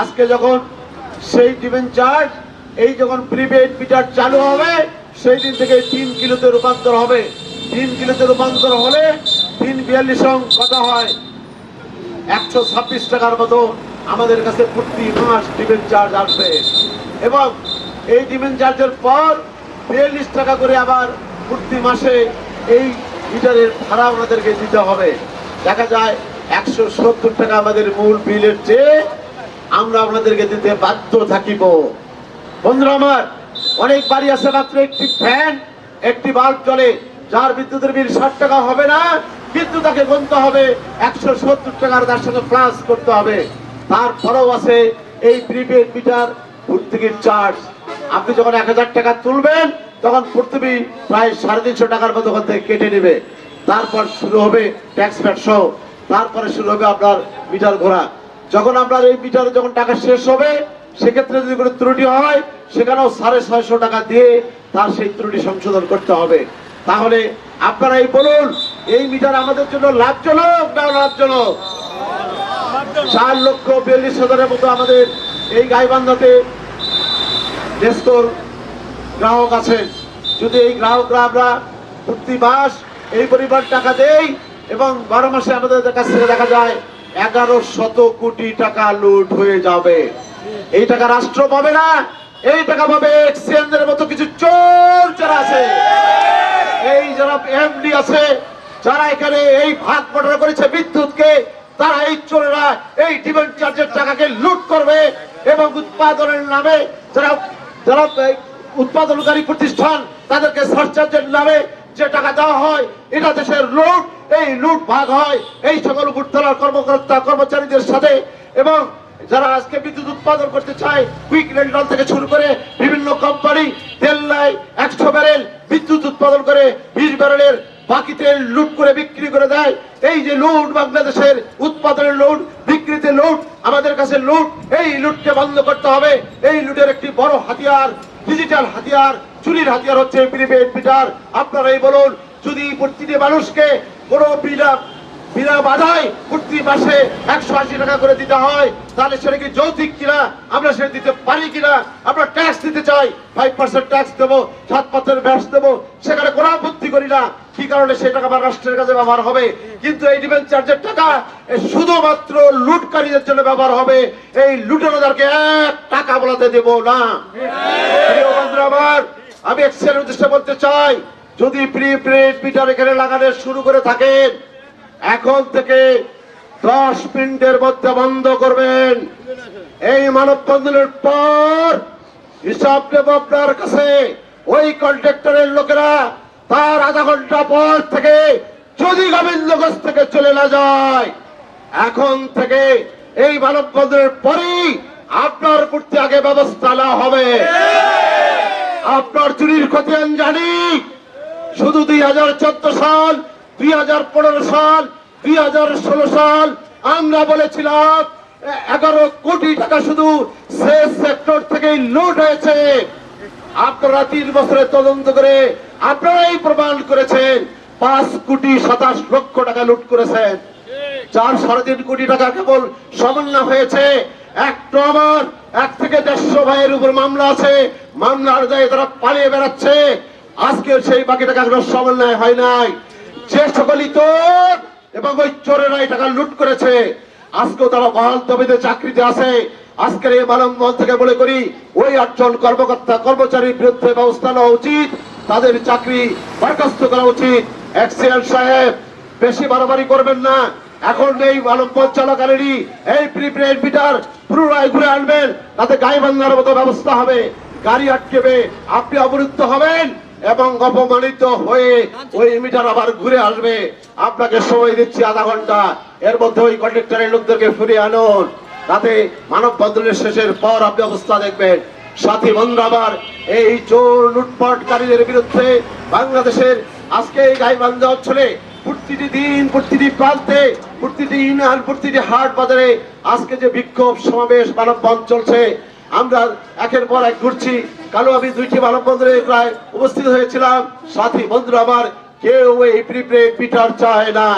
আজকে যখন সেই চার্জ এই যখন প্রিপেড মিটার চালু হবে, সেই দিন থেকে তিন কিলোতে রূপান্তর হবে। তিন কিলোতে রূপান্তর হলে তিন বিয়াল্লিশ কত হয়। একশো ছাব্বিশ টাকার মতো আমাদের কাছে প্রতি মাস ডিমেন্ট চার্জ আসবে। এবং এই ডিমেন্ট চার্জের পর বিয়াল্লিশ টাকা করে আবার প্রতি মাসে এই মিটারের ভাড়া আমাদেরকে দিতে হবে। দেখা যায় একশো সত্তর টাকা আমাদের মূল বিলের চেয়ে আমরা আপনাদেরকে দিতে বাধ্য থাকিব। বন্ধুরা আমার, অনেক বাড়ি আছে মাত্র একটি ফ্যান, একটি বাল্ব চলে যার বিদ্যুতের বিল ষাট টাকা হবে না, কিন্তু তাকে গুনতে হবে একশো সত্তর টাকার, তার সাথে প্লাস করতে হবে। তারপরেও আছে এই প্রিপেড মিটার ভর্তুকির চার্জ আপনি যখন এক হাজার টাকা তুলবেন, তখন প্রথমে প্রায় সাড়ে তিনশো টাকার মতো ওখান থেকে কেটে নেবে। তারপর শুরু হবে ট্যাক্স ফ্যাট সহ। তারপরে শুরু হবে আপনার মিটার ঘোরা। যখন আপনার এই মিটারে যখন টাকা শেষ হবে, সেক্ষেত্রে যদি কোনো ত্রুটি হয়, সেখানেও সাড়ে ছয়শো টাকা দিয়ে তার সেই ত্রুটি সংশোধন করতে হবে। তাহলে আপনারা এই বলুন, এই মিটার আমাদের জন্য লাভজনক না লাভজনক চার লক্ষ বিয়াল্লিশ হাজারের মতো আমাদের এই গাইবান্ধাতে ডেস্কোর গ্রাহক আছেন। যদি এই গ্রাহকরা আমরা প্রতি মাস এই পরিমাণ টাকা দেই এবং বারো মাসে আমাদের কাছ থেকে দেখা যায় এগারো শত কোটি টাকা লুট হয়ে যাবে। এই টাকা রাষ্ট্র পাবে না, এই টাকা পাবে এক্সচেঞ্জের মতো কিছু চোর যারা আছে। এই যারা এমডি আছে, যারা এখানে এই ভাগ বটরা করেছে বিদ্যুৎকে, তারা এই চোরেরা এই ডিমেন্ট চার্জের টাকাকে লুট করবে এবং উৎপাদনের নামে যারা যারা উৎপাদনকারী প্রতিষ্ঠান, তাদেরকে সার্চার্জের নামে যে টাকা দেওয়া হয়, এটা দেশের লুট, এই লুট ভাগ হয়। এই সকল উপরতলার কর্মকর্তা, কর্মচারীদের সাথে এবং যারা আজকে বিদ্যুৎ উৎপাদন করতে চায়, কুইক রেন্টাল থেকে শুরু করে বিভিন্ন কোম্পানি, তেল নাই, একশো ব্যারেল বিদ্যুৎ উৎপাদন করে বিশ ব্যারেলের বাকি তেল লুট করে বিক্রি করে দেয়। এই যে লুট, বাংলাদেশের উৎপাদনের লুট, বিক্রিতে লুট, আমাদের কাছে লুট, এই লুটকে বন্ধ করতে হবে। এই লুটের একটি বড় হাতিয়ার ডিজিটাল হাতিয়ার চুরির হাতিয়ার হচ্ছে প্রিপেড মিটার আপনারাই বলুন, যদি প্রতিটি মানুষকে কোনো বিনা বিনা বাধায় প্রতি মাসে একশো আশি টাকা করে দিতে হয়, তাহলে সেটা কি যৌতিক কিনা? আমরা সেটা দিতে পারি কিনা? আমরা ট্যাক্স দিতে চাই ফাইভ পার্সেন্ট ট্যাক্স দেবো, সাত পার্সেন্ট ব্যাস দেবো, সেখানে কোনো আপত্তি করি না। কি কারণে সেই টাকা আমার রাষ্ট্রের কাছে ব্যবহার হবে? কিন্তু এই ডিফেন্স চার্জের টাকা শুধুমাত্র লুটকারীদের জন্য ব্যবহার হবে। এই লুটেরোদারকে এক টাকা বলাতে দেব না। আমার আমি এক্সের উদ্দেশ্যে বলতে চাই, যদি প্রিপেড মিটার এখানে লাগানো শুরু করে থাকেন, এখন থেকে দশ মিনিটের মধ্যে বন্ধ করবেন। এই মানববন্ধনের পর হিসাব নেব আপনার কাছে। ওই কন্ট্রাক্টরের লোকেরা তার আধা ঘণ্টা পর থেকে যদি গোবিন্দগঞ্জ থেকে চলে না যায়, এখন থেকে এই মানববন্ধনের পরেই আপনার প্রতি আগে ব্যবস্থা নেওয়া হবে। আপনার চুরির খতিয়ান জানি। শুধু দুই হাজার চোদ্দ সাল, দুই হাজার পনেরো সাল, দুই হাজার ষোলো সাল আমরা বলেছিলাম, এগারো কোটি টাকা শুধু থেকেই লুট হয়েছে। আপনারা তিন বছরে তদন্ত করে আপনারাই প্রমাণ করেছেন, পাঁচ কোটি সাতাশ লক্ষ টাকা লুট করেছেন। চার সাড়ে তিন কোটি টাকা কেবল সমন্বয় হয়েছে একটা এক থেকে দেড়শো ভাইয়ের উপর মামলা আছে। মামলার তারা পালিয়ে বেড়াচ্ছে। আজকে সেই সমন্বয় হয় নাই। যে সকলই এবং ওই টাকা লুট করেছে, আজকেও তারা বহাল তবিতে চাকরিতে আছে। আজকের এই থেকে বলে করি, ওই আটজন কর্মকর্তা, কর্মচারীর বিরুদ্ধে ব্যবস্থা নেওয়া উচিত। তাদের চাকরি বরখাস্ত করা উচিত। এক্সিএল সাহেব, বেশি বাড়াবাড়ি করবেন না। এখন এই মানবপথ চলাকালীনই এই প্রিপেড মিটার পুনরায় ঘুরে আনবেন। তাতে গায়ে বান্ধার মতো ব্যবস্থা হবে। গাড়ি আটকেবে। আপনি অবরুদ্ধ হবেন এবং অপমানিত হয়ে ওই মিটার আবার ঘুরে আসবে। আপনাকে সময় দিচ্ছি আধা ঘণ্টা। এর মধ্যে ওই কন্ডাক্টরের লোকদেরকে ফিরিয়ে আনুন। তাতে মানব মানববন্ধনের শেষের পর আপনি অবস্থা দেখবেন। সাথী বন্ধু আবার এই চোর লুটপাটকারীদের বিরুদ্ধে বাংলাদেশের আজকে এই গাইবান্ধা অঞ্চলে প্রতিটি দিন, প্রতিটি প্রান্তে প্রতিটি ইউনিয়ন, প্রতিটি হাট বাজারে আজকে যে বিক্ষোভ সমাবেশ মানববন্ধ চলছে, আমরা একের পর এক ঘুরছি। কালো আমি দুইটি মানববন্ধনে প্রায় উপস্থিত হয়েছিলাম। সাথী, বন্ধুরা আমার, কেউ এই প্রিপেড পিটার চায় না।